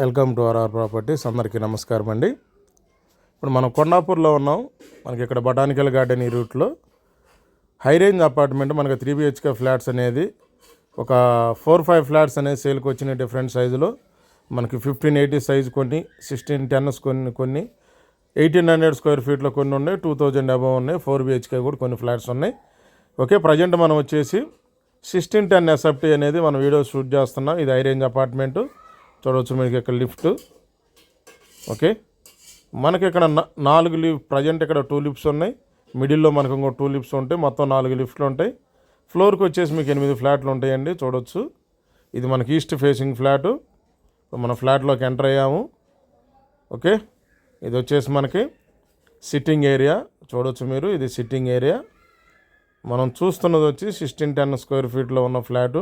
Welcome to RR properties అందరికీ నమస్కారం అండి. ఇప్పుడు మనం కొండాపూర్లో ఉన్నాం. మనకి ఇక్కడ బొటానికల్ గార్డెన్ ఈ రూట్లో. హై రేంజ్ అపార్ట్మెంట్ మనకి త్రీ బిహెచ్కే ఫ్లాట్స్ అనేది ఒక ఫోర్ ఫైవ్ ఫ్లాట్స్ అనేది సేల్కి వచ్చిన డిఫరెంట్ సైజులో. మనకి ఫిఫ్టీన్ ఎయిటీ సైజ్ కొన్ని సిక్స్టీన్ టెన్స్ కొన్ని కొన్ని ఎయిటీన్ హండ్రెడ్ స్క్వేర్ ఫీట్లో కొన్ని ఉన్నాయి టూ థౌజండ్ అబవ్ ఉన్నాయి ఫోర్ బిహెచ్కే కూడా కొన్ని ఫ్లాట్స్ ఉన్నాయి. ఓకే ప్రజెంట్ మనం వచ్చేసి సిక్స్టీన్ టెన్ ఎస్ఎఫ్టీ అనేది మనం వీడియో షూట్ చేస్తున్నాం. ఇది హై రేంజ్ అపార్ట్మెంటు. చూడవచ్చు మీకు ఇక్కడ లిఫ్ట్. ఓకే? మనకి ఇక్కడ నాలుగు లిఫ్ట్ ప్రజెంట్ ఇక్కడ టూ లిఫ్ట్స్ ఉన్నాయి. మిడిల్లో మనకు ఇంకో టూ లిఫ్ట్స్ ఉంటాయి మొత్తం నాలుగు లిఫ్ట్లు ఉంటాయి. ఫ్లోర్కి వచ్చేసి మీకు ఎనిమిది ఫ్లాట్లు ఉంటాయండి చూడవచ్చు ఇది మనకి ఈస్ట్ ఫేసింగ్ ఫ్లాటు. మన ఫ్లాట్లోకి ఎంటర్ అయ్యాము. ఓకే? ఇది వచ్చేసి మనకి సిట్టింగ్ ఏరియా చూడవచ్చు మీరు. ఇది సిట్టింగ్ ఏరియా. మనం చూస్తున్నది వచ్చి సిక్స్టీన్ టెన్ స్క్వేర్ ఫీట్లో ఉన్న ఫ్లాటు.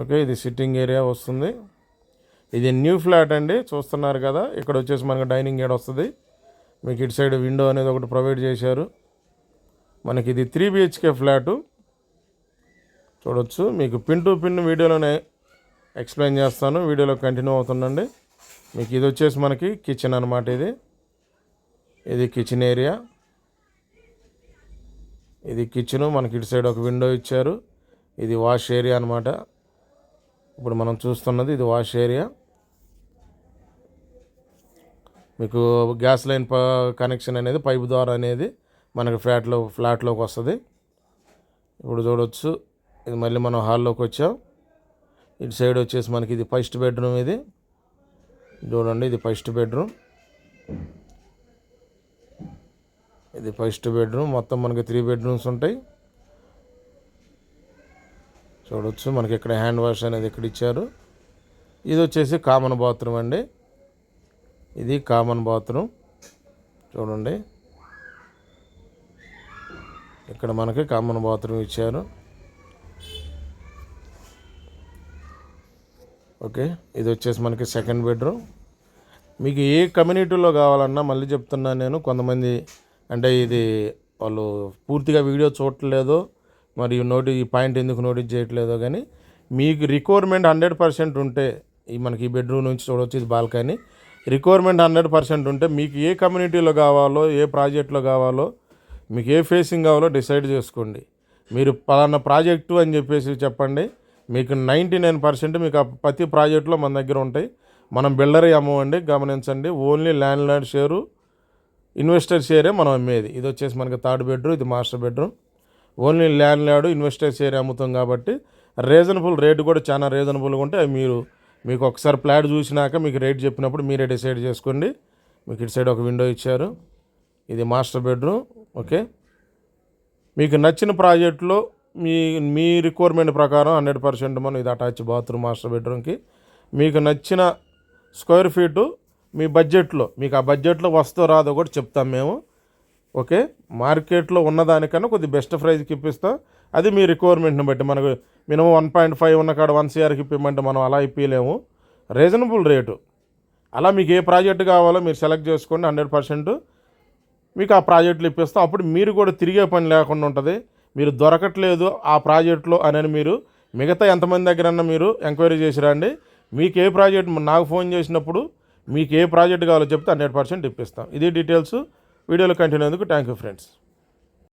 ఓకే ఇది సిట్టింగ్ ఏరియా వస్తుంది. ఇది న్యూ ఫ్లాట్ అండి చూస్తున్నారు కదా. ఇక్కడ వచ్చేసి మనకి డైనింగ్ ఏడ్ వస్తుంది. మీకు ఇటు సైడ్ విండో అనేది ఒకటి ప్రొవైడ్ చేశారు. మనకి ఇది త్రీ బిహెచ్కే ఫ్లాటు చూడొచ్చు. మీకు పిన్ టు పిన్ వీడియోలోనే ఎక్స్ప్లెయిన్ చేస్తాను. వీడియోలో కంటిన్యూ అవుతుందండి మీకు ఇది వచ్చేసి మనకి కిచెన్ అనమాట ఇది. ఇది కిచెన్ ఏరియా ఇది కిచెను మనకి ఇటు సైడ్ ఒక విండో ఇచ్చారు. ఇది వాష్ ఏరియా అనమాట ఇప్పుడు మనం చూస్తున్నది ఇది వాష్ ఏరియా. మీకు గ్యాస్ లైన్ ప కనెక్షన్ అనేది పైప్ ద్వారా అనేది మనకి ఫ్లాట్లో ఫ్లాట్లోకి వస్తుంది. ఇప్పుడు చూడవచ్చు ఇది మళ్ళీ మనం హాల్లోకి వచ్చాం. ఇటు సైడ్ వచ్చేసి మనకి ఇది ఫస్ట్ బెడ్రూమ్ ఇది. చూడండి ఇది ఫస్ట్ బెడ్రూమ్. ఇది ఫస్ట్ బెడ్రూమ్. మొత్తం మనకి త్రీ బెడ్రూమ్స్ ఉంటాయి. చూడొచ్చు. మనకి ఇక్కడ హ్యాండ్ వాష్ అనేది ఇక్కడ ఇచ్చారు? ఇది వచ్చేసి కామన్ బాత్రూమ్ అండి. ఇది కామన్ బాత్రూమ్ చూడండి. ఇక్కడ మనకి కామన్ బాత్రూమ్ ఇచ్చారు. ఓకే. ఇది వచ్చేసి మనకి సెకండ్ బెడ్రూమ్ మీకు ఏ కమ్యూనిటీలో కావాలన్నా మళ్ళీ చెప్తున్నాను నేను. కొంతమంది అంటే ఇది వాళ్ళు పూర్తిగా వీడియో చూడట్లేదు. మరి నోటి ఈ పాయింట్ ఎందుకు నోటీస్ చేయట్లేదో కానీ మీకు రిక్వైర్మెంట్ హండ్రెడ్ పర్సెంట్ ఉంటే ఈ మనకి ఈ బెడ్రూమ్ నుంచి చూడవచ్చు ఇది బాల్కనీ. రిక్వైర్మెంట్ హండ్రెడ్ పర్సెంట్ ఉంటే మీకు ఏ కమ్యూనిటీలో కావాలో ఏ ప్రాజెక్ట్లో కావాలో మీకు ఏ ఫేసింగ్ కావాలో డిసైడ్ చేసుకోండి. మీరు పలానా ప్రాజెక్టు అని చెప్పేసి చెప్పండి. మీకు నైంటీ నైన్ పర్సెంట్ మీకు ఆ ప్రతి ప్రాజెక్టులో మన దగ్గర ఉంటాయి. మనం బిల్డర్ అమ్మవండి గమనించండి. Only land land share investor షేరే మనం అమ్మేది. ఇది వచ్చేసి మనకి థర్డ్ బెడ్రూమ్ ఇది master bedroom only land land investor share అమ్ముతాం కాబట్టి రీజనబుల్ రేటు కూడా చాలా రీజనబుల్గా ఉంటే మీరు మీకు ఒకసారి ప్లాట్ చూసినాక మీకు రేట్ చెప్పినప్పుడు మీరే డిసైడ్ చేసుకోండి. మీకు ఇటు సైడ్ ఒక విండో ఇచ్చారు. ఇది మాస్టర్ బెడ్రూమ్ ఓకే? మీకు నచ్చిన ప్రాజెక్టులో మీ మీ రిక్వైర్మెంట్ ప్రకారం హండ్రెడ్ పర్సెంట్ మనం ఇది అటాచ్ బాత్రూమ్ మాస్టర్ బెడ్రూమ్కి. మీకు నచ్చిన స్క్వేర్ ఫీటు మీ బడ్జెట్లో మీకు ఆ బడ్జెట్లో వస్తో రాదో కూడా చెప్తాం మేము. ఓకే? మార్కెట్లో ఉన్నదానికన్నా కొద్ది బెస్ట్ ప్రైజ్కి ఇప్పిస్తాం. అది మీ రిక్వైర్మెంట్ని బట్టి. మనకు మినిమం వన్ పాయింట్ ఫైవ్ ఉన్న కాడ వన్ సిఆర్కి ఇప్పిమంటే మనం అలా ఇప్పించలేము రీజనబుల్ రేటు అలా మీకు ఏ ప్రాజెక్ట్ కావాలో మీరు సెలెక్ట్ చేసుకోండి హండ్రెడ్ పర్సెంట్ మీకు ఆ ప్రాజెక్టులు ఇప్పిస్తాం. అప్పుడు మీరు కూడా తిరిగే పని లేకుండా ఉంటుంది. మీరు దొరకట్లేదు ఆ ప్రాజెక్టులో అని మీరు మిగతా ఎంతమంది దగ్గరన్నా మీరు ఎంక్వైరీ చేసి రండి. మీకు ఏ ప్రాజెక్ట్ నాకు ఫోన్ చేసినప్పుడు మీకు ఏ ప్రాజెక్ట్ కావాలో చెప్తే హండ్రెడ్ పర్సెంట్ ఇప్పిస్తాం. ఇది డీటెయిల్స్ వీడియోలో కంటిన్యూ అందుకు థ్యాంక్ యూ ఫ్రెండ్స్.